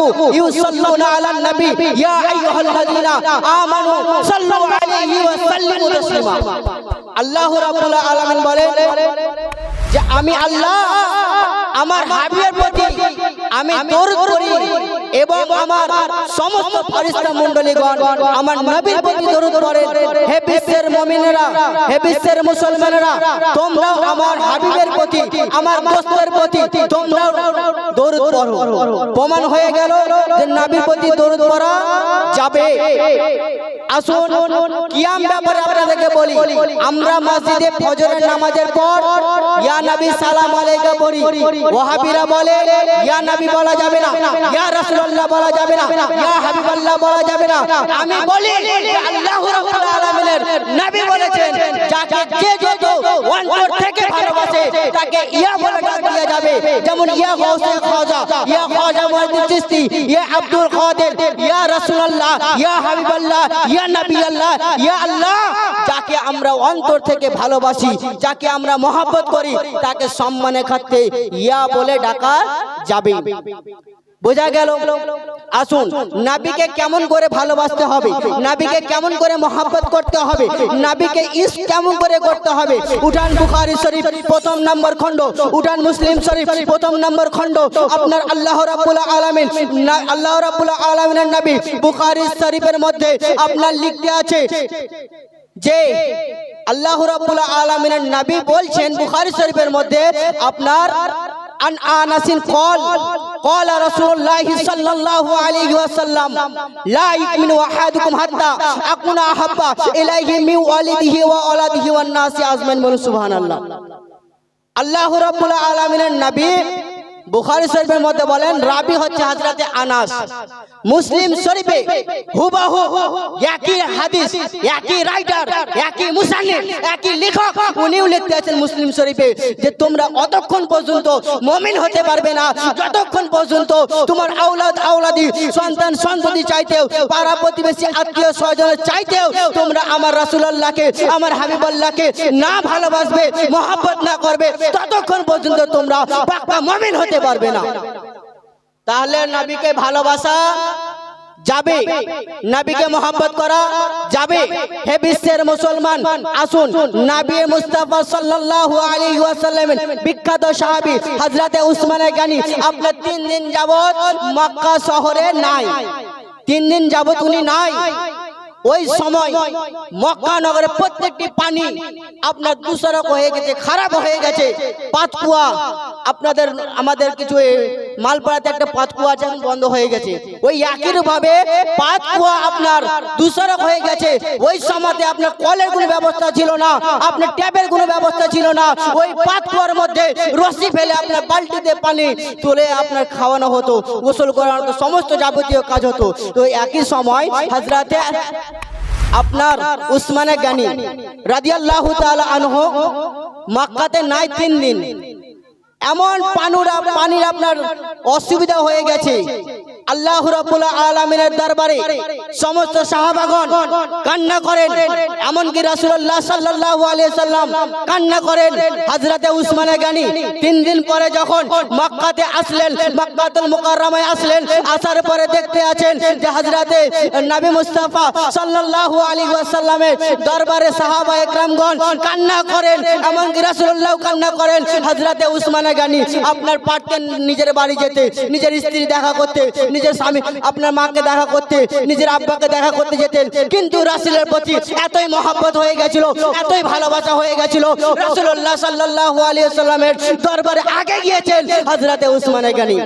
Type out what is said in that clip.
কালামু ইউসাল্লুনা আলান নবী, ইয়া আইয়ুহাল্লাযীনা আমানু সাল্লু আলাইহি আল্লাহ যে, আমি আল্লাহ, আমার হাবিবের প্রতি আমি দরুদ করি। এবং আমার সমস্ত ফারিস্তা মন্ডলীগণ আমার নবীর প্রতি দরুদ পড়ে হে বিশ্বের মুমিনেরা হে বিশ্বের মুসলমানেরা তোমরাও আমার হাবিবের প্রতি আমার দোস্তের প্রতি তোমরাও দরুদ পড়ো। প্রমাণ হয়ে গেল যে নবীর প্রতি দরুদ পড়া যাবে। আসুন, কিয়াম ব্যাপারে আপনাদেরকে বলি। আমরা মসজিদে ফজরের নামাজের পর ইয়া নবী সালাম আলাইকা পড়ি। ওয়াহাবিরা বলে, ইয়া নবী বলা যাবে না। ইয়া রাসূলুল্লাহ বলা যাবে না। ইয়া হাবিবাল্লাহ বলা যাবে না। আমি বলি যে আল্লাহ রাব্বুল আলামিনের নবী বলেছেন, যাকে যে ভালোবাসে যাকে আমরা অন্তর থেকে ভালোবাসি, যাকে আমরা মহাব্বত করি, তাকে সম্মানে খাতে ইয়া বলে ডাকা যাবে। বোঝা গেল? আসুন, নাবিকে কেমন করে ভালোবাসতে হবে? নাবিকে কেমন করে মহাব্বত করতে হবে? নাবিকে ইস কেমন করে করতে হবে? উঠান বুখারি শরীফ, প্রথম নম্বর খণ্ড। উঠান মুসলিম শরীফ, প্রথম নম্বর খণ্ড। আপনার আল্লাহ রাব্বুল আলামিন আল্লাহ রাব্বুল আলামিনের নবী বুখারী শরীফের মধ্যে আপনার লিখতে আছে যে, আল্লাহ রাব্বুল আলামিনের নবী বলছেন, বুখারি শরীফের মধ্যে আপনার আন আনাসিন কল قال رسول الله صلى الله عليه وسلم لا يؤمن احدكم حتى اكون احب اليه من والده وولده والناس اجمعين বলুন সুবহানাল্লাহ আল্লাহ রাব্বুল আলামিনের নবী বুখারী শরীফের মধ্যে বলেন, রাবি হচ্ছে হযরতে আনাস। মুসলিম শরীফে হুবাহু একই হাদিস, একই রাইটার, একই মুসান্নিফ একই লেখক, উনিও লিখতে আছেন মুসলিম শরীফে যে তোমরা অতক্ষণ পর্যন্ত মুমিন হতে পারবে না, যতক্ষণ পর্যন্ত তোমার আওলাদ, আওলাদি, সন্তান, সন্ততি চাইতেও, পাড়া প্রতিবেশী, আত্মীয় স্বজনের চাইতেও তোমরা আমার রাসূলুল্লাহকে, আমার হাবিবুল্লাহকে না ভালোবাসবে, মহব্বত না করবে, ততক্ষণ পর্যন্ত তোমরা পাক্কা মুমিন হতে পারবে না। তাহলে নবীকে ভালোবাসা যাবে, নবীকে মোহাম্মত করা যাবে। হে বিশ্বের মুসলমান, আসুন মুস্তাফা সাল্লাল্লাহু আলাইহি বিখ্যাত সাহাবী উসমান গানি তিন দিন যাবত মক্কা শহরে নাই। তিন দিন যাবত উনি নাই। ওই সময় মক্কা নগরে প্রত্যেকটি পানি আপনার দূষরক হয়ে গেছে, খারাপ হয়ে গেছে। পাতকুয়া আপনাদের, আমাদের কিছু মালপাড়াতে একটা পাতকুয়া আছে, এখন বন্ধ হয়ে গেছে। ওই একই ভাবে পাতকুয়া আপনার দূষরক হয়ে গেছে। ওই সময়তে আপনার কলের কোনো ব্যবস্থা ছিল না, আপনার ট্যাপের কোনো ব্যবস্থা ছিল না। ওই পাতকুয়ার মধ্যে রশি ফেলে আপনার বালতিতে পানি তুলে আপনার খাওয়ানো হতো, গোসল করানো হতো, সমস্ত যাবতীয় কাজ হতো। তো একই সময় হাজরাতে আপনার উসমানে গানি রাদিয়াল্লাহু তাআলা আনহু মক্কাতে নাই তিন দিন। এমন পানুরা পানির আপনার অসুবিধা হয়ে গেছে। আল্লাহ রাব্বুল আলামিনের দরবারে সমস্ত সাহাবাগণ কান্না করেন। এমনকি রাসূলুল্লাহ সাল্লাল্লাহু আলাইহি সাল্লাম কান্না করেন। হযরতে উসমানে গানি তিন দিন পরে যখন মক্কাতে আসলেন, মক্কাতুল মুকাররমায় আসলেন, আসার পরে দেখতে আছেন যে হযরতে নবী মুস্তাফা সাল্লাল্লাহু আলাইহি ওয়াসাল্লামের দরবারে সাহাবা একরামগণ কান্না করেন। এমনকি রাসূলুল্লাহ কান্না করেন, হযরতে উসমানে গানি আপনার পারতেন নিজের বাড়ি যেতে, নিজের স্ত্রী দেখা করতে নিজের স্বামী আপনার মাকে দেখা করতে, নিজের আব্বাকে দেখা করতে যেতেন। কিন্তু রাসুলের প্রতি এতই মহাব্বত হয়ে গেছিল, এতই ভালোবাসা হয়ে গেছিল। রাসুল্লাহ সাল্লাহ আলিয়া সাল্লামের দরবারে আগে গিয়েছেন হজরতে উসমানে গানি।